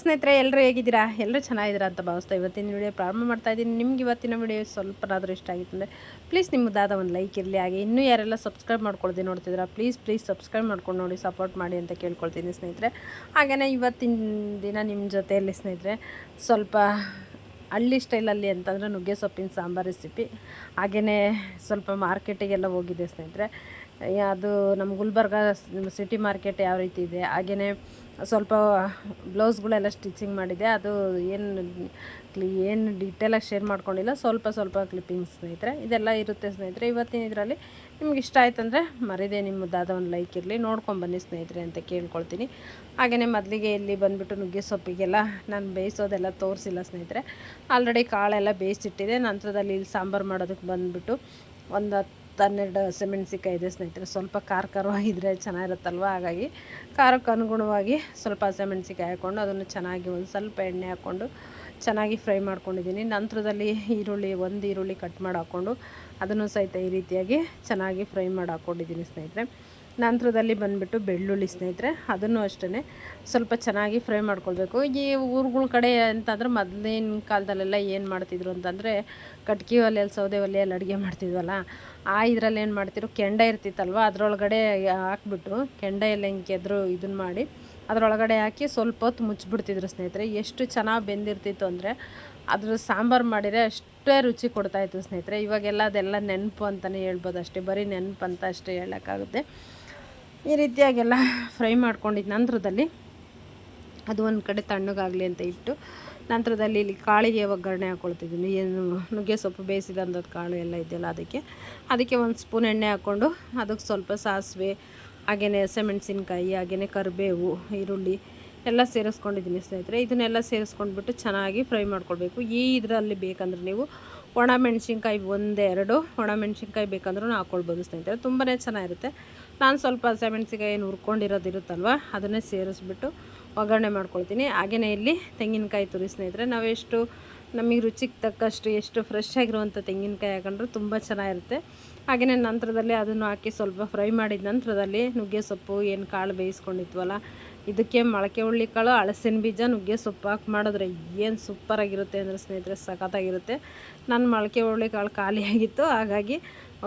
ಸ್ನೇಹಿತರೆ ಎಲ್ಲರೂ ಹೇಗಿದ್ದೀರಾ? ಎಲ್ಲರೂ ಚೆನ್ನಾಗಿದ್ದೀರಾ ಅಂತ ಭಾವಿಸ್ತಾ ಇವತ್ತಿನ ವಿಡಿಯೋ ಪ್ರಾರಂಭ ಮಾಡ್ತಾ ಇದ್ದೀನಿ. ನಿಮ್ಗೆ ಇವತ್ತಿನ ವಿಡಿಯೋ ಸ್ವಲ್ಪನಾದರೂ ಇಷ್ಟ ಆಗಿತ್ತು ಅಂದರೆ ಪ್ಲೀಸ್ ನಿಮ್ಮದಾದ ಒಂದು ಲೈಕ್ ಇರಲಿ. ಹಾಗೆ ಇನ್ನೂ ಯಾರೆಲ್ಲ ಸಬ್ಸ್ಕ್ರೈಬ್ ಮಾಡ್ಕೊಳ್ತೀನಿ ನೋಡ್ತಿದ್ದೀರಾ ಪ್ಲೀಸ್ ಪ್ಲೀಸ್ ಸಬ್ಸ್ಕ್ರೈಬ್ ಮಾಡ್ಕೊಂಡು ನೋಡಿ ಸಪೋರ್ಟ್ ಮಾಡಿ ಅಂತ ಕೇಳ್ಕೊಳ್ತೀನಿ ಸ್ನೇಹಿತರೆ. ಹಾಗೆಯೇ ಇವತ್ತಿನ ದಿನ ನಿಮ್ಮ ಜೊತೆಯಲ್ಲಿ ಸ್ನೇಹಿತರೆ, ಸ್ವಲ್ಪ ಹಳ್ಳಿ ಸ್ಟೈಲಲ್ಲಿ ಅಂತಂದರೆ ನುಗ್ಗೆ ಸೊಪ್ಪಿನ ಸಾಂಬಾರು ರೆಸಿಪಿ ಹಾಗೆಯೇ ಸ್ವಲ್ಪ ಮಾರ್ಕೆಟಿಗೆಲ್ಲ ಹೋಗಿದ್ದೆ ಸ್ನೇಹಿತರೆ. ಅದು ನಮ್ಮ ಗುಲ್ಬರ್ಗ ಸಿಟಿ ಮಾರ್ಕೆಟ್ ಯಾವ ರೀತಿ ಇದೆ? ಹಾಗೆಯೇ ಸ್ವಲ್ಪ ಬ್ಲೌಸ್ಗಳೆಲ್ಲ ಸ್ಟಿಚಿಂಗ್ ಮಾಡಿದೆ ಅದು ಏನು ಕ್ಲಿ, ಏನು ಡೀಟೇಲಾಗಿ ಶೇರ್ ಮಾಡ್ಕೊಂಡಿಲ್ಲ. ಸ್ವಲ್ಪ ಸ್ವಲ್ಪ ಕ್ಲಿಪ್ಪಿಂಗ್ಸ್ ಸ್ನೇಹಿತರೆ, ಇದೆಲ್ಲ ಇರುತ್ತೆ ಸ್ನೇಹಿತರೆ. ಇವತ್ತಿನ ಇದರಲ್ಲಿ ನಿಮ್ಗೆ ಇಷ್ಟ ಆಯ್ತಂದರೆ ಮರಿದೆ ನಿಮ್ಮದಾದ ಒಂದು ಲೈಕ್ ಇರಲಿ. ನೋಡ್ಕೊಂಬನ್ನಿ ಸ್ನೇಹಿತರೆ ಅಂತ ಕೇಳ್ಕೊಳ್ತೀನಿ. ಹಾಗೆಯೇ ಮೊದಲಿಗೆ ಇಲ್ಲಿ ಬಂದುಬಿಟ್ಟು ನುಗ್ಗೆ ಸೊಪ್ಪಿಗೆಲ್ಲ ನಾನು ಬೇಯಿಸೋದೆಲ್ಲ ತೋರಿಸಿಲ್ಲ ಸ್ನೇಹಿತರೆ. ಆಲ್ರೆಡಿ ಕಾಳೆಲ್ಲ ಬೇಯಿಸಿಟ್ಟಿದೆ. ನಂತರದಲ್ಲಿ ಇಲ್ಲಿ ಸಾಂಬಾರು ಮಾಡೋದಕ್ಕೆ ಬಂದುಬಿಟ್ಟು ಒಂದು ಹನ್ನೆರಡು ಹಸಿಮೆಣ್ಸಿಕಾಯಿ ಇದೆ ಸ್ನೇಹಿತರೆ, ಸ್ವಲ್ಪ ಖಾರ ಖಾರವಾಗಿದ್ದರೆ ಚೆನ್ನಾಗಿರುತ್ತಲ್ವ? ಹಾಗಾಗಿ ಖಾರಕ್ಕೆ ಅನುಗುಣವಾಗಿ ಸ್ವಲ್ಪ ಹಸಿಮೆಣ್ಸಿಕಾಯಿ ಹಾಕ್ಕೊಂಡು ಅದನ್ನು ಚೆನ್ನಾಗಿ ಒಂದು ಸ್ವಲ್ಪ ಎಣ್ಣೆ ಹಾಕ್ಕೊಂಡು ಚೆನ್ನಾಗಿ ಫ್ರೈ ಮಾಡ್ಕೊಂಡಿದ್ದೀನಿ. ನಂತರದಲ್ಲಿ ಈರುಳ್ಳಿ, ಒಂದು ಈರುಳ್ಳಿ ಕಟ್ ಮಾಡಿ ಹಾಕ್ಕೊಂಡು ಅದನ್ನು ಸಹಿತ ಈ ರೀತಿಯಾಗಿ ಚೆನ್ನಾಗಿ ಫ್ರೈ ಮಾಡಿ ಹಾಕ್ಕೊಂಡಿದ್ದೀನಿ ಸ್ನೇಹಿತರೆ. ನಂತರದಲ್ಲಿ ಬಂದುಬಿಟ್ಟು ಬೆಳ್ಳುಳ್ಳಿ ಸ್ನೇಹಿತರೆ, ಅದನ್ನು ಅಷ್ಟೇ ಸ್ವಲ್ಪ ಚೆನ್ನಾಗಿ ಫ್ರೈ ಮಾಡ್ಕೊಳ್ಬೇಕು. ಈ ಊರುಗಳ ಕಡೆ ಅಂತಂದ್ರೆ ಮೊದಲಿನ ಕಾಲದಲ್ಲೆಲ್ಲ ಏನು ಮಾಡ್ತಿದ್ರು ಅಂತಂದರೆ ಕಟ್ಗೆ ಒಲೆಯಲ್ಲಿ, ಸೌದೆ ಒಲೆಯಲ್ಲಿ ಅಡುಗೆ ಮಾಡ್ತಿದ್ವಲ್ಲ, ಆ ಇದರಲ್ಲಿ ಏನು ಮಾಡ್ತಿದ್ರು, ಕೆಂಡ ಇರ್ತಿತ್ತಲ್ವ, ಅದರೊಳಗಡೆ ಹಾಕ್ಬಿಟ್ಟು ಕೆಂಡ ಎಲ್ಲ ಹಿಂಗೆ ಕೆದ್ರು ಇದನ್ನು ಮಾಡಿ, ಅದರೊಳಗಡೆ ಹಾಕಿ ಸ್ವಲ್ಪ ಹೊತ್ತು ಮುಚ್ಚಿಬಿಡ್ತಿದ್ರು ಸ್ನೇಹಿತರೆ. ಎಷ್ಟು ಚೆನ್ನಾಗಿ ಬೆಂದಿರ್ತಿತ್ತು ಅಂದರೆ, ಅದ್ರ ಸಾಂಬಾರು ಮಾಡಿದರೆ ಅಷ್ಟೇ ರುಚಿ ಕೊಡ್ತಾಯಿತ್ತು ಸ್ನೇಹಿತರೆ. ಇವಾಗೆಲ್ಲ ಅದೆಲ್ಲ ನೆನಪು ಅಂತಲೇ ಹೇಳ್ಬೋದು ಅಷ್ಟೇ. ಬರೀ ನೆನಪು ಅಂತ ಅಷ್ಟೇ ಹೇಳೋಕ್ಕಾಗುತ್ತೆ. ಈ ರೀತಿಯಾಗೆಲ್ಲ ಫ್ರೈ ಮಾಡ್ಕೊಂಡಿದ್ದ ನಂತರದಲ್ಲಿ ಅದು ಒಂದು ಕಡೆ ತಣ್ಣಗಾಗಲಿ ಅಂತ ಇಟ್ಟು ನಂತರದಲ್ಲಿ ಇಲ್ಲಿ ಕಾಳಿಗೆ ಒಗ್ಗರಣೆ ಹಾಕ್ಕೊಳ್ತಿದ್ದೀನಿ ಏನು ನುಗ್ಗೆ ಸೊಪ್ಪು ಬೇಯಿಸಿದಂಥದ್ದು ಕಾಳು ಎಲ್ಲ ಇದೆಯಲ್ಲ ಅದಕ್ಕೆ. ಅದಕ್ಕೆ ಒಂದು ಸ್ಪೂನ್ ಎಣ್ಣೆ ಹಾಕ್ಕೊಂಡು ಅದಕ್ಕೆ ಸ್ವಲ್ಪ ಸಾಸಿವೆ ಹಾಗೆಯೇ ಹಸಿಮೆಣ್ಸಿನ್ಕಾಯಿ ಹಾಗೆಯೇ ಕರಿಬೇವು, ಈರುಳ್ಳಿ ಎಲ್ಲ ಸೇರಿಸ್ಕೊಂಡಿದ್ದೀನಿ ಸ್ನೇಹಿತರೆ. ಇದನ್ನೆಲ್ಲ ಸೇರಿಸ್ಕೊಂಡ್ಬಿಟ್ಟು ಚೆನ್ನಾಗಿ ಫ್ರೈ ಮಾಡ್ಕೊಳ್ಬೇಕು. ಈ ಇದರಲ್ಲಿ ಬೇಕಂದ್ರೆ ನೀವು ಒಣ ಮೆಣಸಿನ್ಕಾಯಿ ಒಂದೆರಡು, ಒಣ ಮೆಣಸಿನ್ಕಾಯಿ ಬೇಕಂದ್ರೂ ಹಾಕ್ಕೊಳ್ಬೋದು ಸ್ನೇಹಿತರೆ. ತುಂಬಾ ಚೆನ್ನಾಗಿರುತ್ತೆ. ನಾನು ಸ್ವಲ್ಪ ಹಸಿಮೆಣ್ಸಿನ್ಕಾಯಿ ಏನು ಹುರ್ಕೊಂಡಿರೋದಿರುತ್ತಲ್ವ ಅದನ್ನೇ ಸೇರಿಸ್ಬಿಟ್ಟು ಒಗ್ಗರಣೆ ಮಾಡ್ಕೊಳ್ತೀನಿ. ಹಾಗೆಯೇ ಇಲ್ಲಿ ತೆಂಗಿನಕಾಯಿ ತುರಿ ಸ್ನೇಹಿತರೆ ನಾವೆಷ್ಟು ನಮಗೆ ರುಚಿಗೆ ತಕ್ಕಷ್ಟು ಎಷ್ಟು ಫ್ರೆಶ್ ಆಗಿರುವಂಥ ತೆಂಗಿನಕಾಯಿ ಹಾಕೊಂಡ್ರೆ ತುಂಬ ಚೆನ್ನಾಗಿರುತ್ತೆ. ಹಾಗೆಯೇ ನಂತರದಲ್ಲಿ ಅದನ್ನು ಹಾಕಿ ಸ್ವಲ್ಪ ಫ್ರೈ ಮಾಡಿದ ನಂತರದಲ್ಲಿ ನುಗ್ಗೆ ಸೊಪ್ಪು, ಏನು ಕಾಳು ಬೇಯಿಸ್ಕೊಂಡಿದ್ವಲ್ಲ ಇದಕ್ಕೆ ಮೊಳಕೆ ಹುಳ್ಳಿಕಾಳು ಹಳಸಿನ ಬೀಜ, ನುಗ್ಗೆ ಸೊಪ್ಪು ಹಾಕಿ ಮಾಡಿದ್ರೆ ಏನು ಸೂಪರಾಗಿರುತ್ತೆ ಅಂದರೆ ಸ್ನೇಹಿತರೆ, ಸಖತ್ತಾಗಿರುತ್ತೆ. ನಾನು ಮೊಳಕೆ ಹುಳ್ಳಿಕಾಳು ಖಾಲಿಯಾಗಿತ್ತು ಹಾಗಾಗಿ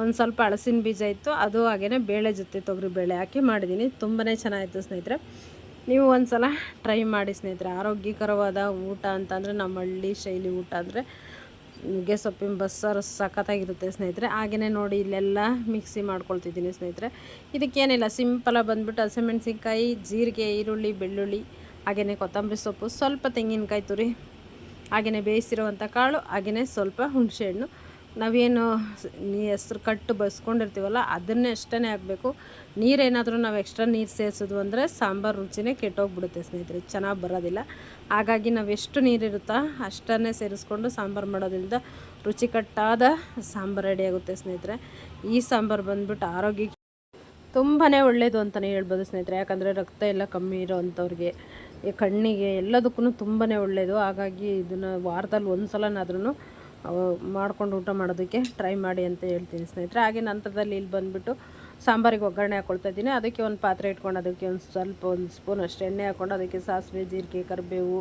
ಒಂದು ಸ್ವಲ್ಪ ಹಳಸಿನ ಬೀಜ ಇತ್ತು. ಅದು ಹಾಗೆಯೇ ಬೇಳೆ ಜೊತೆ ತೊಗರಿ ಬೇಳೆ ಹಾಕಿ ಮಾಡಿದ್ದೀನಿ ತುಂಬಾ ಚೆನ್ನಾಗಿತ್ತು ಸ್ನೇಹಿತರೆ. ನೀವು ಒಂದು ಸಲ ಟ್ರೈ ಮಾಡಿ ಸ್ನೇಹಿತರೆ. ಆರೋಗ್ಯಕರವಾದ ಊಟ ಅಂತಂದರೆ ನಮ್ಮ ಹಳ್ಳಿ ಶೈಲಿ ಊಟ ಅಂದರೆ ನುಗ್ಗೆ ಸೊಪ್ಪಿನ ಬಸ್ಸಾರು ಸಖತ್ತಾಗಿರುತ್ತೆ ಸ್ನೇಹಿತರೆ. ಹಾಗೆಯೇ ನೋಡಿ ಇಲ್ಲೆಲ್ಲ ಮಿಕ್ಸಿ ಮಾಡ್ಕೊಳ್ತಿದ್ದೀನಿ ಸ್ನೇಹಿತರೆ. ಇದಕ್ಕೇನಿಲ್ಲ ಸಿಂಪಲಾಗಿ ಬಂದುಬಿಟ್ಟು ಹಸಿಮೆಣ್ಸಿನ್ಕಾಯಿ, ಜೀರಿಗೆ, ಈರುಳ್ಳಿ, ಬೆಳ್ಳುಳ್ಳಿ ಹಾಗೆಯೇ ಕೊತ್ತಂಬರಿ ಸೊಪ್ಪು, ಸ್ವಲ್ಪ ತೆಂಗಿನಕಾಯಿ ತುರಿ ಹಾಗೆಯೇ ಬೇಯಿಸಿರುವಂಥ ಕಾಳು ಹಾಗೆಯೇ ಸ್ವಲ್ಪ ಹುಣಸೆಹಣ್ಣು ನಾವೇನು ಹೆಸ್ರು ಕಟ್ಟು ಬಸ್ಕೊಂಡಿರ್ತೀವಲ್ಲ, ಅದನ್ನೇ ಅಷ್ಟೇ ಹಾಕಬೇಕು. ನೀರೇನಾದರೂ ನಾವು ಎಕ್ಸ್ಟ್ರಾ ನೀರು ಸೇರಿಸಿದ್ವು ಅಂದರೆ ಸಾಂಬಾರು ರುಚಿನೇ ಕೆಟ್ಟೋಗ್ಬಿಡುತ್ತೆ ಸ್ನೇಹಿತರೆ, ಚೆನ್ನಾಗಿ ಬರೋದಿಲ್ಲ. ಹಾಗಾಗಿ ನಾವು ಎಷ್ಟು ನೀರಿರುತ್ತೋ ಅಷ್ಟನ್ನೇ ಸೇರಿಸ್ಕೊಂಡು ಸಾಂಬಾರು ಮಾಡೋದ್ರಿಂದ ರುಚಿಕಟ್ಟಾದ ಸಾಂಬಾರು ರೆಡಿಯಾಗುತ್ತೆ ಸ್ನೇಹಿತರೆ. ಈ ಸಾಂಬಾರು ಬಂದ್ಬಿಟ್ಟು ಆರೋಗ್ಯಕ್ಕೆ ತುಂಬಾ ಒಳ್ಳೆಯದು ಅಂತಲೇ ಹೇಳ್ಬೋದು ಸ್ನೇಹಿತರೆ, ಯಾಕಂದರೆ ರಕ್ತ ಎಲ್ಲ ಕಮ್ಮಿ ಇರೋವಂಥವ್ರಿಗೆ ಕಣ್ಣಿಗೆ ಎಲ್ಲದಕ್ಕೂ ತುಂಬಾ ಒಳ್ಳೆಯದು ಹಾಗಾಗಿ ಇದನ್ನು ವಾರದಲ್ಲಿ ಒಂದು ಸಲನಾದ್ರೂ ಮಾಡ್ಕೊಂಡು ಊಟ ಮಾಡೋದಕ್ಕೆ ಟ್ರೈ ಮಾಡಿ ಅಂತ ಹೇಳ್ತೀನಿ ಸ್ನೇಹಿತರೆ. ಹಾಗೆ ನಂತರದಲ್ಲಿ ಇಲ್ಲಿ ಬಂದುಬಿಟ್ಟು ಸಾಂಬಾರಿಗೆ ಒಗ್ಗರಣೆ ಹಾಕ್ಕೊಳ್ತಾ ಇದ್ದೀನಿ. ಅದಕ್ಕೆ ಒಂದು ಪಾತ್ರೆ ಇಟ್ಕೊಂಡು ಅದಕ್ಕೆ ಒಂದು ಸ್ವಲ್ಪ ಒಂದು ಸ್ಪೂನ್ ಅಷ್ಟು ಎಣ್ಣೆ ಹಾಕ್ಕೊಂಡು ಅದಕ್ಕೆ ಸಾಸಿವೆ, ಜೀರಿಗೆ, ಕರಿಬೇವು,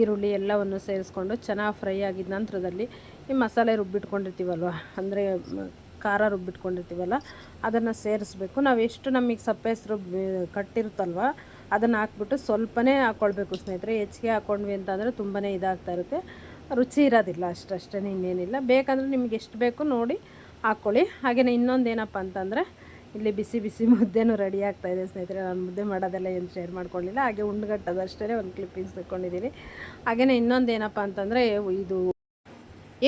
ಈರುಳ್ಳಿ ಎಲ್ಲವನ್ನು ಸೇರಿಸ್ಕೊಂಡು ಚೆನ್ನಾಗಿ ಫ್ರೈ ಆಗಿದ ನಂತರದಲ್ಲಿ ಈ ಮಸಾಲೆ ರುಬ್ಬಿಟ್ಕೊಂಡಿರ್ತೀವಲ್ವ? ಅಂದರೆ ಖಾರ ರುಬ್ಬಿಟ್ಕೊಂಡಿರ್ತೀವಲ್ಲ, ಅದನ್ನು ಸೇರಿಸ್ಬೇಕು. ನಾವು ಎಷ್ಟು ನಮಗೆ ಸಪ್ಪೆ ಹೆಸರು ಕಟ್ಟಿರುತ್ತಲ್ವ, ಅದನ್ನು ಹಾಕ್ಬಿಟ್ಟು ಸ್ವಲ್ಪನೇ ಹಾಕ್ಕೊಳ್ಬೇಕು ಸ್ನೇಹಿತರೆ. ಹೆಚ್ಚಿಗೆ ಹಾಕ್ಕೊಂಡ್ವಿ ಅಂತಂದರೆ ತುಂಬಾ ಇದಾಗ್ತಾ ಇರುತ್ತೆ. ರುಚಿ ಇರೋದಿಲ್ಲ ಅಷ್ಟಷ್ಟೇ ಇನ್ನೇನಿಲ್ಲ. ಬೇಕಂದರೆ ನಿಮ್ಗೆ ಎಷ್ಟು ಬೇಕು ನೋಡಿ ಹಾಕ್ಕೊಳ್ಳಿ. ಹಾಗೆಯೇ ಇನ್ನೊಂದು ಏನಪ್ಪ ಅಂತಂದರೆ, ಇಲ್ಲಿ ಬಿಸಿ ಬಿಸಿ ಮುದ್ದೆನೂ ರೆಡಿ ಆಗ್ತಾಯಿದೆ ಸ್ನೇಹಿತರೆ. ನಾನು ಮುದ್ದೆ ಮಾಡೋದೆಲ್ಲ ಏನು ಶೇರ್ ಮಾಡ್ಕೊಳ್ಳಿಲ್ಲ. ಹಾಗೆ ಉಂಡ್ಗಟ್ಟದು ಅಷ್ಟೇ ಒಂದು ಕ್ಲಿಪ್ಪಿಂಗ್ಸ್ ತಗೊಂಡಿದ್ದೀನಿ ಹಾಗೆಯೇ ಇನ್ನೊಂದು ಏನಪ್ಪ ಅಂತಂದರೆ, ಇದು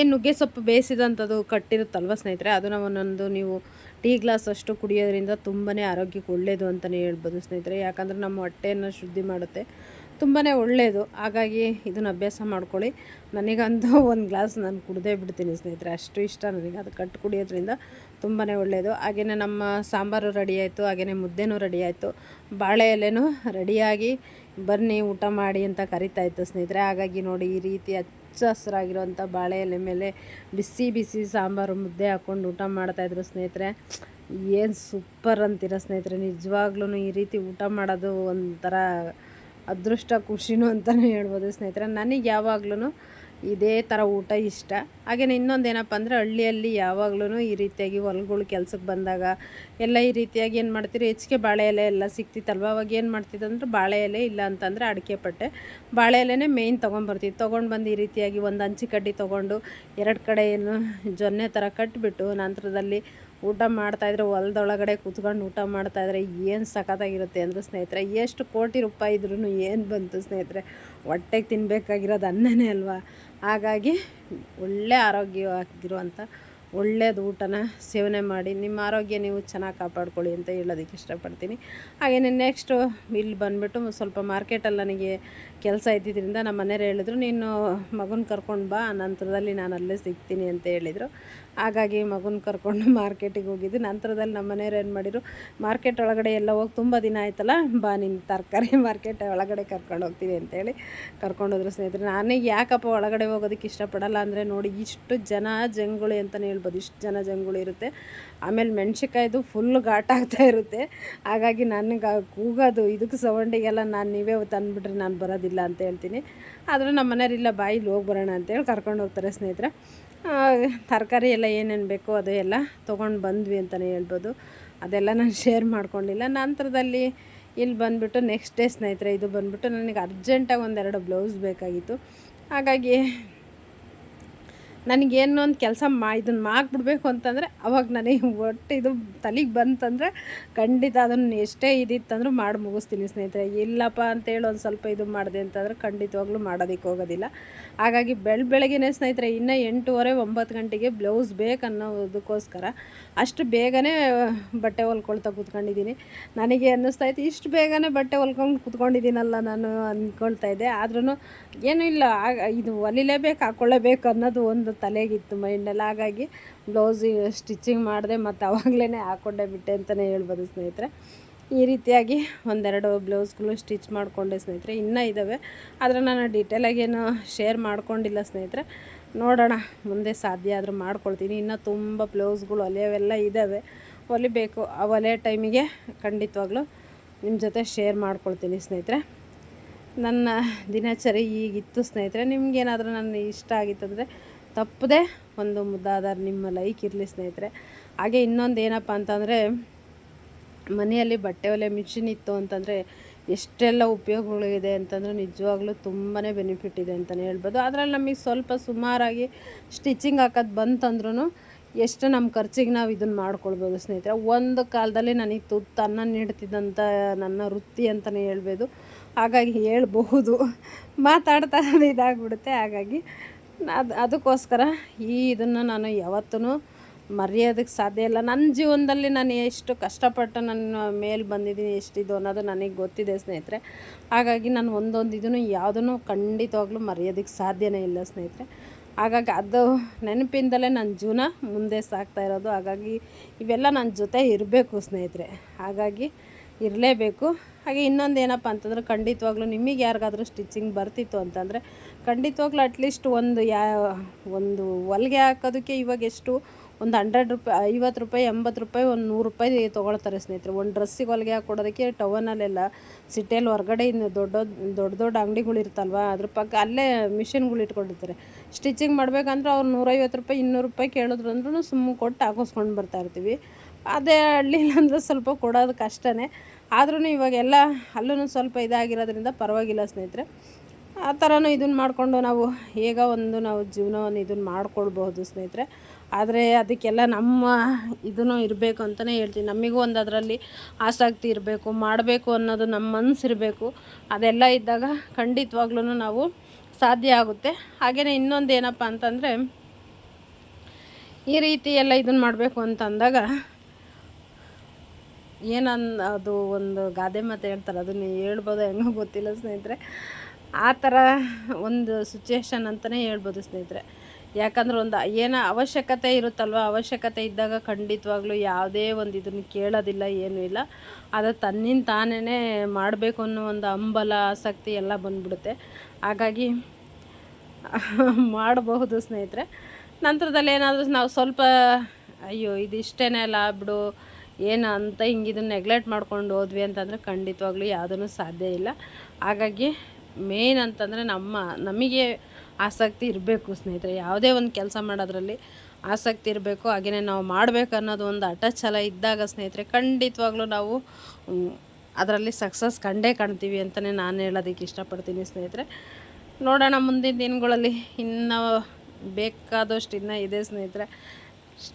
ಏನು ನುಗ್ಗೆ ಸೊಪ್ಪು ಬೇಯಿಸಿದಂಥದ್ದು ಕಟ್ಟಿರುತ್ತಲ್ವ ಸ್ನೇಹಿತರೆ? ಅದನ್ನು ಒಂದೊಂದು ನೀವು ಟೀ ಗ್ಲಾಸ್ ಅಷ್ಟು ಕುಡಿಯೋದ್ರಿಂದ ತುಂಬಾ ಆರೋಗ್ಯಕ್ಕೆ ಒಳ್ಳೆಯದು ಅಂತಲೇ ಹೇಳ್ಬೋದು ಸ್ನೇಹಿತರೆ. ಯಾಕಂದರೆ ನಮ್ಮ ಹೊಟ್ಟೆಯನ್ನು ಶುದ್ಧಿ ಮಾಡುತ್ತೆ. ತುಂಬಾ ಒಳ್ಳೆಯದು ಹಾಗಾಗಿ ಇದನ್ನು ಅಭ್ಯಾಸ ಮಾಡ್ಕೊಳ್ಳಿ. ನನಗಂತೂ ಒಂದು ಗ್ಲಾಸ್ ನಾನು ಕುಡ್ದೇ ಬಿಡ್ತೀನಿ ಸ್ನೇಹಿತರೆ. ಅಷ್ಟು ಇಷ್ಟ ನನಗೆ ಅದು ಕಟ್ಟು ಕುಡಿಯೋದ್ರಿಂದ ತುಂಬಾ ಒಳ್ಳೆಯದು ಹಾಗೆಯೇ ನಮ್ಮ ಸಾಂಬಾರು ರೆಡಿ ಆಯಿತು ಹಾಗೆಯೇ ಮುದ್ದೆನೂ ರೆಡಿ ಆಯಿತು. ಬಾಳೆ ಎಲೆನೂ ರೆಡಿಯಾಗಿ ಬನ್ನಿ, ಊಟ ಮಾಡಿ ಅಂತ ಕರಿತಾಯಿತ್ತು ಸ್ನೇಹಿತರೆ. ಹಾಗಾಗಿ ನೋಡಿ ಈ ರೀತಿ ಹಚ್ಚ ಹಸಿರಾಗಿರುವಂಥ ಬಾಳೆ ಎಲೆ ಮೇಲೆ ಬಿಸಿ ಬಿಸಿ ಸಾಂಬಾರು, ಮುದ್ದೆ ಹಾಕ್ಕೊಂಡು ಊಟ ಮಾಡ್ತಾಯಿದ್ರು ಸ್ನೇಹಿತರೆ. ಏನು ಸೂಪರ್ ಅಂತೀರ ಸ್ನೇಹಿತರೆ. ನಿಜವಾಗ್ಲೂ ಈ ರೀತಿ ಊಟ ಮಾಡೋದು ಒಂಥರ ಅದೃಷ್ಟ ಖುಷಿನೂ ಅಂತಲೇ ಹೇಳ್ಬೋದು ಸ್ನೇಹಿತರೆ. ನನಗೆ ಯಾವಾಗ್ಲೂ ಇದೇ ಥರ ಊಟ ಇಷ್ಟ. ಹಾಗೆಯೇ ಇನ್ನೊಂದು ಏನಪ್ಪ ಅಂದರೆ ಹಳ್ಳಿಯಲ್ಲಿ ಯಾವಾಗ್ಲೂ ಈ ರೀತಿಯಾಗಿ ಹೊಲ್ಗಳು ಕೆಲ್ಸಕ್ಕೆ ಬಂದಾಗ ಎಲ್ಲ ಈ ರೀತಿಯಾಗಿ ಏನು ಮಾಡ್ತೀರಿ, ಹೆಚ್ಚಿಗೆ ಬಾಳೆ ಎಲೆ ಎಲ್ಲ ಸಿಕ್ತಿತ್ತಲ್ವ? ಅವಾಗ ಏನು ಮಾಡ್ತಿದ್ದೆ ಅಂದ್ರೆ ಬಾಳೆ ಎಲೆ ಇಲ್ಲ ಅಂತಂದರೆ ಅಡಿಕೆ ಪಟ್ಟೆ. ಬಾಳೆ ಎಲೆನೇ ಮೇಯ್ನ್ ತೊಗೊಂಡ್ಬರ್ತೀವಿ ತೊಗೊಂಡು ಬಂದು ಈ ರೀತಿಯಾಗಿ ಒಂದು ಅಂಚಿ ಕಡ್ಡಿ ತೊಗೊಂಡು ಎರಡು ಕಡೆ ಏನು ಜೊನ್ನೆ ಥರ ಕಟ್ಟಿಬಿಟ್ಟು ನಂತರದಲ್ಲಿ ಊಟ ಮಾಡ್ತಾಯಿದ್ರೆ ಹೊಲದೊಳಗಡೆ ಕೂತ್ಕೊಂಡು ಊಟ ಮಾಡ್ತಾಯಿದ್ರೆ ಏನು ಸಖತ್ತಾಗಿರುತ್ತೆ ಅಂದರೆ ಸ್ನೇಹಿತರೆ, ಎಷ್ಟು ಕೋಟಿ ರೂಪಾಯಿ ಇದ್ರೂ ಏನು ಬಂತು ಸ್ನೇಹಿತರೆ, ಹೊಟ್ಟೆಗೆ ತಿನ್ನಬೇಕಾಗಿರೋದು ಅನ್ನನೇ ಅಲ್ವಾ? ಹಾಗಾಗಿ ಒಳ್ಳೆ ಆರೋಗ್ಯವಾಗಿರುವಂಥ ಒಳ್ಳೆಯದು ಊಟನ ಸೇವನೆ ಮಾಡಿ ನಿಮ್ಮ ಆರೋಗ್ಯ ನೀವು ಚೆನ್ನಾಗಿ ಕಾಪಾಡ್ಕೊಳ್ಳಿ ಅಂತ ಹೇಳೋದಕ್ಕೆ ಇಷ್ಟಪಡ್ತೀನಿ. ಹಾಗೆಯೇ ನೆಕ್ಸ್ಟು ಇಲ್ಲಿ ಬಂದುಬಿಟ್ಟು ಸ್ವಲ್ಪ ಮಾರ್ಕೆಟಲ್ಲಿ ನನಗೆ ಕೆಲಸ ಇದ್ದಿದ್ದರಿಂದ ನಮ್ಮ ಮನೆಯವ್ರು ಹೇಳಿದ್ರು, ನೀನು ಮಗುನ ಕರ್ಕೊಂಡು ಬಾ, ನಂತರದಲ್ಲಿ ನಾನು ಅಲ್ಲೇ ಸಿಗ್ತೀನಿ ಅಂತ ಹೇಳಿದರು. ಹಾಗಾಗಿ ಮಗುನ ಕರ್ಕೊಂಡು ಮಾರ್ಕೆಟಿಗೆ ಹೋಗಿದ್ದು. ನಂತರದಲ್ಲಿ ನಮ್ಮ ಮನೆಯವ್ರು ಏನು ಮಾಡಿದರು ಮಾರ್ಕೆಟ್ ಒಳಗಡೆ ಎಲ್ಲ ಹೋಗಿ ತುಂಬ ದಿನ ಆಯ್ತಲ್ಲ, ಬಾ ನಿನ್ನ ತರಕಾರಿ ಮಾರ್ಕೆಟ್ ಒಳಗಡೆ ಕರ್ಕೊಂಡು ಹೋಗ್ತೀನಿ ಅಂತೇಳಿ ಕರ್ಕೊಂಡು ಹೋದ್ರು ಸ್ನೇಹಿತರೆ. ನಾನೇ ಯಾಕಪ್ಪ ಒಳಗಡೆ ಹೋಗೋದಕ್ಕೆ ಇಷ್ಟಪಡಲ್ಲ ಅಂದರೆ ನೋಡಿ ಇಷ್ಟು ಜನ ಜಂಗುಳಿ ಅಂತಲೇ ಹೇಳ್ಬೋದು. ಇಷ್ಟು ಜನ ಜಂಗುಳಿ ಇರುತ್ತೆ. ಆಮೇಲೆ ಮೆಣ್ಸಿಕಾಯ್ದು ಫುಲ್ ಘಾಟ್ ಆಗ್ತಾ ಇರುತ್ತೆ. ಹಾಗಾಗಿ ನನಗೆ ಕೂಗೋದು ಇದಕ್ಕೆ ಸೌಂಡಿಗೆಲ್ಲ ನಾನು ನೀವೇ ತಂದುಬಿಟ್ರೆ ನಾನು ಬರೋದಿಲ್ಲ ಅಂತ ಹೇಳ್ತೀನಿ. ಆದರೂ ನಮ್ಮ ಮನೆಯವರಿಲ್ಲ ಬಾಯಿಲಿ ಹೋಗಿ ಬರೋಣ ಅಂತೇಳಿ ಕರ್ಕೊಂಡು ಹೋಗ್ತಾರೆ ಸ್ನೇಹಿತರೆ. ತರಕಾರಿ ಎಲ್ಲ ಏನೇನು ಬೇಕೋ ಅದು ಎಲ್ಲ ತೊಗೊಂಡು ಬಂದ್ವಿ ಅಂತಲೇ ಹೇಳ್ಬೋದು. ಅದೆಲ್ಲ ನಾನು ಶೇರ್ ಮಾಡ್ಕೊಂಡಿಲ್ಲ. ನಂತರದಲ್ಲಿ ಇಲ್ಲಿ ಬಂದುಬಿಟ್ಟು ನೆಕ್ಸ್ಟ್ ಡೇ ಸ್ನೇಹಿತರೆ, ಇದು ಬಂದುಬಿಟ್ಟು ನನಗೆ ಅರ್ಜೆಂಟಾಗಿ ಒಂದೆರಡು ಬ್ಲೌಸ್ ಬೇಕಾಗಿತ್ತು. ಹಾಗಾಗಿ ನನಗೇನು ಒಂದು ಕೆಲಸ ಮಾ ಇದನ್ನು ಮಾಡಿಬಿಡ್ಬೇಕು ಅಂತಂದರೆ ಅವಾಗ ನನಗೆ ಒಟ್ಟು ಇದು ತಲೆಗೆ ಬಂತಂದರೆ ಖಂಡಿತ ಅದನ್ನು ಎಷ್ಟೇ ಇದಿತ್ತಂದ್ರೂ ಮಾಡಿ ಮುಗಿಸ್ತೀನಿ ಸ್ನೇಹಿತರೆ. ಇಲ್ಲಪ್ಪ ಅಂತೇಳಿ ಒಂದು ಸ್ವಲ್ಪ ಇದು ಮಾಡಿದೆ ಅಂತಂದರೆ ಖಂಡಿತವಾಗ್ಲೂ ಮಾಡೋದಕ್ಕೆ ಹೋಗೋದಿಲ್ಲ. ಹಾಗಾಗಿ ಬೆಳ, ಬೆಳಗ್ಗೆನೇ ಸ್ನೇಹಿತರೆ ಇನ್ನೂ ಎಂಟೂವರೆ, ಒಂಬತ್ತು ಗಂಟೆಗೆ ಬ್ಲೌಸ್ ಬೇಕನ್ನೋದಕ್ಕೋಸ್ಕರ ಅಷ್ಟು ಬೇಗನೆ ಬಟ್ಟೆ ಹೊಲ್ಕೊಳ್ತಾ ಕೂತ್ಕೊಂಡಿದ್ದೀನಿ. ನನಗೆ ಅನ್ನಿಸ್ತಾ ಇತ್ತು ಇಷ್ಟು ಬೇಗನೆ ಬಟ್ಟೆ ಹೊಲ್ಕೊಂಡು ಕೂತ್ಕೊಂಡಿದ್ದೀನಲ್ಲ ನಾನು ಅಂದ್ಕೊಳ್ತಾ ಇದ್ದೆ. ಆದ್ರೂ ಏನೂ ಇಲ್ಲ ಇದು ಹೊಲಿಲೇಬೇಕು ಹಾಕ್ಕೊಳ್ಳೇಬೇಕು ಅನ್ನೋದು ಒಂದು ತಲೆಗಿತ್ತು ಮೈಂಡಲ್ಲಿ. ಹಾಗಾಗಿ ಬ್ಲೌಸ್ ಸ್ಟಿಚಿಂಗ್ ಮಾಡಿದೆ ಮತ್ತು ಅವಾಗಲೇ ಹಾಕ್ಕೊಂಡೇ ಬಿಟ್ಟೆ ಅಂತಲೇ ಹೇಳ್ಬೋದು ಸ್ನೇಹಿತರೆ. ಈ ರೀತಿಯಾಗಿ ಒಂದೆರಡು ಬ್ಲೌಸ್ಗಳು ಸ್ಟಿಚ್ ಮಾಡಿಕೊಂಡೆ ಸ್ನೇಹಿತರೆ. ಇನ್ನೂ ಇದ್ದಾವೆ. ಆದರೆ ನಾನು ಡೀಟೇಲಾಗಿ ಏನು ಶೇರ್ ಮಾಡ್ಕೊಂಡಿಲ್ಲ ಸ್ನೇಹಿತರೆ. ನೋಡೋಣ, ಮುಂದೆ ಸಾಧ್ಯ ಆದರೂ ಮಾಡ್ಕೊಳ್ತೀನಿ. ಇನ್ನೂ ತುಂಬ ಬ್ಲೌಸ್ಗಳು, ಒಲೆಯವೆಲ್ಲ ಇದ್ದಾವೆ. ಹೊಲಿಬೇಕು ಆ ಒಲೆ ಟೈಮಿಗೆ ಖಂಡಿತವಾಗ್ಲೂ ನಿಮ್ಮ ಜೊತೆ ಶೇರ್ ಮಾಡ್ಕೊಳ್ತೀನಿ ಸ್ನೇಹಿತರೆ. ನನ್ನ ದಿನಚರಿ ಈಗಿತ್ತು ಸ್ನೇಹಿತರೆ. ನಿಮಗೇನಾದರೂ ನನ್ನ ಇಷ್ಟ ಆಗಿತ್ತಂದರೆ ತಪ್ಪದೆ ಒಂದು ಮುದ್ದಾದ ನಿಮ್ಮ ಲೈಕ್ ಇರಲಿ ಸ್ನೇಹಿತರೆ. ಹಾಗೆ ಇನ್ನೊಂದು ಏನಪ್ಪ ಅಂತಂದರೆ, ಮನೆಯಲ್ಲಿ ಬಟ್ಟೆ ಒಲೆ ಮಿಷಿನ್ ಇತ್ತು ಅಂತಂದರೆ ಎಷ್ಟೆಲ್ಲ ಉಪಯೋಗಗಳಿದೆ ಅಂತಂದರೆ ನಿಜವಾಗ್ಲೂ ತುಂಬಾ ಬೆನಿಫಿಟ್ ಇದೆ ಅಂತಲೇ ಹೇಳ್ಬೋದು. ಅದರಲ್ಲಿ ನಮಗೆ ಸ್ವಲ್ಪ ಸುಮಾರಾಗಿ ಸ್ಟಿಚಿಂಗ್ ಹಾಕೋದು ಬಂತಂದ್ರೂ ಎಷ್ಟು ನಮ್ಮ ಖರ್ಚಿಗೆ ನಾವು ಇದನ್ನು ಮಾಡ್ಕೊಳ್ಬೋದು ಸ್ನೇಹಿತರೆ. ಒಂದು ಕಾಲದಲ್ಲಿ ನನಗೆ ತುತ್ತು ಅನ್ನ ನೀಡ್ತಿದ್ದಂಥ ನನ್ನ ವೃತ್ತಿ ಅಂತಲೇ ಹೇಳ್ಬೋದು. ಹಾಗಾಗಿ ಹೇಳ್ಬಹುದು. ಮಾತಾಡ್ತಾ ಇದಾಗ್ಬಿಡುತ್ತೆ. ಹಾಗಾಗಿ ಅದು ಅದಕ್ಕೋಸ್ಕರ ಈ ಇದನ್ನು ನಾನು ಯಾವತ್ತೂ ಮರೆಯೋದಕ್ಕೆ ಸಾಧ್ಯ ಇಲ್ಲ. ನನ್ನ ಜೀವನದಲ್ಲಿ ನಾನು ಎಷ್ಟು ಕಷ್ಟಪಟ್ಟು ನನ್ನ ಮೇಲೆ ಬಂದಿದ್ದೀನಿ, ಎಷ್ಟಿದು ಅನ್ನೋದು ನನಗೆ ಗೊತ್ತಿದೆ ಸ್ನೇಹಿತರೆ. ಹಾಗಾಗಿ ನಾನು ಒಂದೊಂದು ಇದನ್ನು ಯಾವುದನ್ನು ಖಂಡಿತವಾಗ್ಲೂ ಮರೆಯೋದಕ್ಕೆ ಸಾಧ್ಯವೇ ಇಲ್ಲ ಸ್ನೇಹಿತರೆ. ಹಾಗಾಗಿ ಅದು ನೆನಪಿಂದಲೇ ನನ್ನ ಜೀವನ ಮುಂದೆ ಸಾಗ್ತಾ ಇರೋದು. ಹಾಗಾಗಿ ಇವೆಲ್ಲ ನನ್ನ ಜೊತೆ ಇರಬೇಕು ಸ್ನೇಹಿತರೆ. ಹಾಗಾಗಿ ಇರಲೇಬೇಕು. ಹಾಗೆ ಇನ್ನೊಂದು ಏನಪ್ಪ ಅಂತಂದ್ರೆ ಖಂಡಿತವಾಗ್ಲೂ ನಿಮಗೆ ಯಾರಿಗಾದ್ರೂ ಸ್ಟಿಚಿಂಗ್ ಬರ್ತಿತ್ತು ಅಂತಂದರೆ ಖಂಡಿತವಾಗ್ಲೂ ಅಟ್ಲೀಸ್ಟ್ ಒಂದು ಯಾ, ಒಂದು ಹೊಲಿಗೆ ಹಾಕೋದಕ್ಕೆ ಇವಾಗ ಎಷ್ಟು? ಒಂದು ಹಂಡ್ರೆಡ್ ರೂಪಾಯಿ, ಐವತ್ತು ರೂಪಾಯಿ, ಎಂಬತ್ತು ರೂಪಾಯಿ, ಒಂದು ನೂರು ರೂಪಾಯಿ ತೊಗೊಳ್ತಾರೆ ಸ್ನೇಹಿತರೆ. ಒಂದು ಡ್ರೆಸ್ಸಿಗೆ ಹೊಲಿಗೆ ಹಾಕ್ಕೊಡೋದಕ್ಕೆ ಟವನಲ್ಲೆಲ್ಲ ಸಿಟಿಯಲ್ಲಿ ಹೊರಗಡೆ ಇನ್ನು ದೊಡ್ಡ ದೊಡ್ಡ ದೊಡ್ಡ ಅಂಗಡಿಗಳು ಇರ್ತಲ್ವ, ಅದ್ರ ಪಕ್ಕ ಅಲ್ಲೇ ಮಿಷಿನ್ಗಳು ಇಟ್ಕೊಂಡಿರ್ತಾರೆ. ಸ್ಟಿಚಿಂಗ್ ಮಾಡಬೇಕಂದ್ರೆ ಅವ್ರು ನೂರೈವತ್ತು ರೂಪಾಯಿ, ಇನ್ನೂರು ರೂಪಾಯಿ ಕೇಳಿದ್ರು ಅಂದ್ರೂ ಸುಮ್ಮನೆ ಕೊಟ್ಟು ಹಾಕಿಸ್ಕೊಂಡು ಬರ್ತಾಯಿರ್ತೀವಿ ಅದೇ ಹಳ್ಳಿಲಿ ಅಂದರೆ ಸ್ವಲ್ಪ ಕೊಡೋದು ಕಷ್ಟನೇ. ಆದ್ರೂ ಇವಾಗೆಲ್ಲ ಅಲ್ಲೂ ಸ್ವಲ್ಪ ಇದಾಗಿರೋದ್ರಿಂದ ಪರವಾಗಿಲ್ಲ ಸ್ನೇಹಿತರೆ. ಆ ಥರನೂ ಇದನ್ನು ಮಾಡಿಕೊಂಡು ನಾವು ಹೇಗ ಒಂದು ನಾವು ಜೀವನವನ್ನು ಇದನ್ನು ಮಾಡ್ಕೊಳ್ಬಹುದು ಸ್ನೇಹಿತರೆ. ಆದರೆ ಅದಕ್ಕೆಲ್ಲ ನಮ್ಮ ಇದೂ ಇರಬೇಕು ಅಂತಲೇ ಹೇಳ್ತೀನಿ. ನಮಗೂ ಒಂದು ಅದರಲ್ಲಿ ಆಸಕ್ತಿ ಇರಬೇಕು, ಮಾಡಬೇಕು ಅನ್ನೋದು ನಮ್ಮ ಮನಸ್ಸಿರಬೇಕು ಅದೆಲ್ಲ ಇದ್ದಾಗ ಖಂಡಿತವಾಗ್ಲೂ ನಾವು ಸಾಧ್ಯ ಆಗುತ್ತೆ. ಹಾಗೆಯೇ ಇನ್ನೊಂದು ಏನಪ್ಪ ಅಂತಂದರೆ ಈ ರೀತಿ ಎಲ್ಲ ಇದನ್ನು ಮಾಡಬೇಕು ಅಂತ ಅಂದಾಗ ಏನನ್ ಅದು ಒಂದು ಗಾದೆ ಮಾತು ಹೇಳ್ತಾರೆ, ಅದನ್ನು ಹೇಳ್ಬೋದು ಹೆಂಗೋ ಗೊತ್ತಿಲ್ಲ ಸ್ನೇಹಿತರೆ. ಆ ಥರ ಒಂದು ಸಿಚುವೇಶನ್ ಅಂತಲೇ ಹೇಳ್ಬೋದು ಸ್ನೇಹಿತರೆ. ಯಾಕಂದ್ರೆ ಒಂದು ಏನೋ ಅವಶ್ಯಕತೆ ಇರುತ್ತಲ್ವ, ಅವಶ್ಯಕತೆ ಇದ್ದಾಗ ಖಂಡಿತವಾಗ್ಲೂ ಯಾವುದೇ ಒಂದು ಇದನ್ನು ಕೇಳೋದಿಲ್ಲ, ಏನೂ ಇಲ್ಲ. ಅದು ತನ್ನಿಂದ ತಾನೇ ಮಾಡಬೇಕು ಅನ್ನೋ ಒಂದು ಹಂಬಲ, ಆಸಕ್ತಿ ಎಲ್ಲ ಬಂದ್ಬಿಡುತ್ತೆ. ಹಾಗಾಗಿ ಮಾಡಬಹುದು ಸ್ನೇಹಿತರೆ. ನಂತರದಲ್ಲಿ ಏನಾದರೂ ನಾವು ಸ್ವಲ್ಪ, ಅಯ್ಯೋ, ಇದು ಇಷ್ಟೇ ಅಲ್ಲ ಬಿಡು ಏನು ಅಂತ ಹಿಂಗೆ ಇದನ್ನು ನೆಗ್ಲೆಕ್ಟ್ ಮಾಡ್ಕೊಂಡು ಹೋದ್ವಿ ಅಂತಂದರೆ ಖಂಡಿತವಾಗ್ಲೂ ಯಾವುದೂ ಸಾಧ್ಯ ಇಲ್ಲ. ಹಾಗಾಗಿ ಮೇನ್ ಅಂತಂದರೆ ನಮ್ಮ, ನಮಗೆ ಆಸಕ್ತಿ ಇರಬೇಕು ಸ್ನೇಹಿತರೆ. ಯಾವುದೇ ಒಂದು ಕೆಲಸ ಮಾಡೋದ್ರಲ್ಲಿ ಆಸಕ್ತಿ ಇರಬೇಕು. ಹಾಗೆಯೇ ನಾವು ಮಾಡಬೇಕು ಅನ್ನೋದು ಒಂದು ಹಠ ಛಲ ಇದ್ದಾಗ ಸ್ನೇಹಿತರೆ, ಖಂಡಿತವಾಗ್ಲೂ ನಾವು ಅದರಲ್ಲಿ ಸಕ್ಸಸ್ ಕಂಡೇ ಕಾಣ್ತೀವಿ ಅಂತಲೇ ನಾನು ಹೇಳೋದಕ್ಕೆ ಇಷ್ಟಪಡ್ತೀನಿ ಸ್ನೇಹಿತರೆ. ನೋಡೋಣ ಮುಂದಿನ ದಿನಗಳಲ್ಲಿ ಇನ್ನೂ ಬೇಕಾದಷ್ಟು ಇನ್ನೂ ಇದೆ ಸ್ನೇಹಿತರೆ.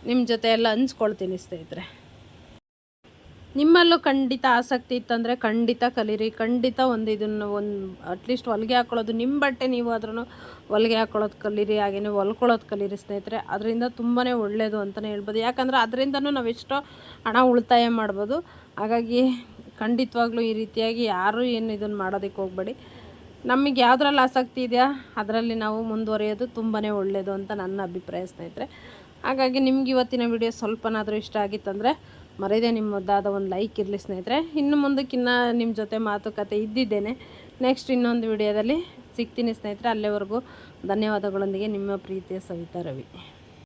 ನಿಮ್ಮ ಜೊತೆ ಎಲ್ಲ ಹಂಚ್ಕೊಳ್ತೀನಿ ಸ್ನೇಹಿತರೆ. ನಿಮ್ಮಲ್ಲೂ ಖಂಡಿತ ಆಸಕ್ತಿ ಇತ್ತಂದರೆ ಖಂಡಿತ ಕಲೀರಿ, ಖಂಡಿತ ಒಂದು ಇದನ್ನು ಒಂದು ಅಟ್ಲೀಸ್ಟ್ ಹೊಲಿಗೆ ಹಾಕ್ಕೊಳ್ಳೋದು ನಿಮ್ಮ ಬಟ್ಟೆ ನೀವು ಆದ್ರೂ ಹೊಲಿಗೆ ಹಾಕ್ಕೊಳ್ಳೋದು ಕಲೀರಿ ಹಾಗೆಯೇ ಹೊಲ್ಕೊಳ್ಳೋದು ಕಲೀರಿ ಸ್ನೇಹಿತರೆ. ಅದರಿಂದ ತುಂಬಾ ಒಳ್ಳೆಯದು ಅಂತಲೇ ಹೇಳ್ಬೋದು. ಯಾಕಂದರೆ ಅದರಿಂದನೂ ನಾವು ಎಷ್ಟೋ ಹಣ ಉಳಿತಾಯ ಮಾಡ್ಬೋದು. ಹಾಗಾಗಿ ಖಂಡಿತವಾಗ್ಲೂ ಈ ರೀತಿಯಾಗಿ ಯಾರೂ ಏನು ಇದನ್ನು ಮಾಡೋದಕ್ಕೆ ಹೋಗಬೇಡಿ. ನಮಗೆ ಯಾವುದ್ರಲ್ಲಿ ಆಸಕ್ತಿ ಇದೆಯಾ, ಅದರಲ್ಲಿ ನಾವು ಮುಂದುವರಿಯೋದು ತುಂಬಾ ಒಳ್ಳೆಯದು ಅಂತ ನನ್ನ ಅಭಿಪ್ರಾಯ ಸ್ನೇಹಿತರೆ. ಹಾಗಾಗಿ ನಿಮ್ಗೆ ಇವತ್ತಿನ ವಿಡಿಯೋ ಸ್ವಲ್ಪನಾದರೂ ಇಷ್ಟ ಆಗಿತ್ತಂದರೆ ಮರೆಯದೆ ನಿಮ್ಮದಾದ ಒಂದು ಲೈಕ್ ಇರಲಿ ಸ್ನೇಹಿತರೆ. ಇನ್ನು ಮುಂದಕ್ಕಿನ್ನ ನಿಮ್ಮ ಜೊತೆ ಮಾತುಕತೆ ಇದ್ದಿದ್ದೇನೆ. ನೆಕ್ಸ್ಟ್ ಇನ್ನೊಂದು ವಿಡಿಯೋದಲ್ಲಿ ಸಿಗ್ತೀನಿ ಸ್ನೇಹಿತರೆ. ಅಲ್ಲಿವರೆಗೂ ಧನ್ಯವಾದಗಳೊಂದಿಗೆ ನಿಮ್ಮ ಪ್ರೀತಿಯ ಸವಿತಾ ರವಿ.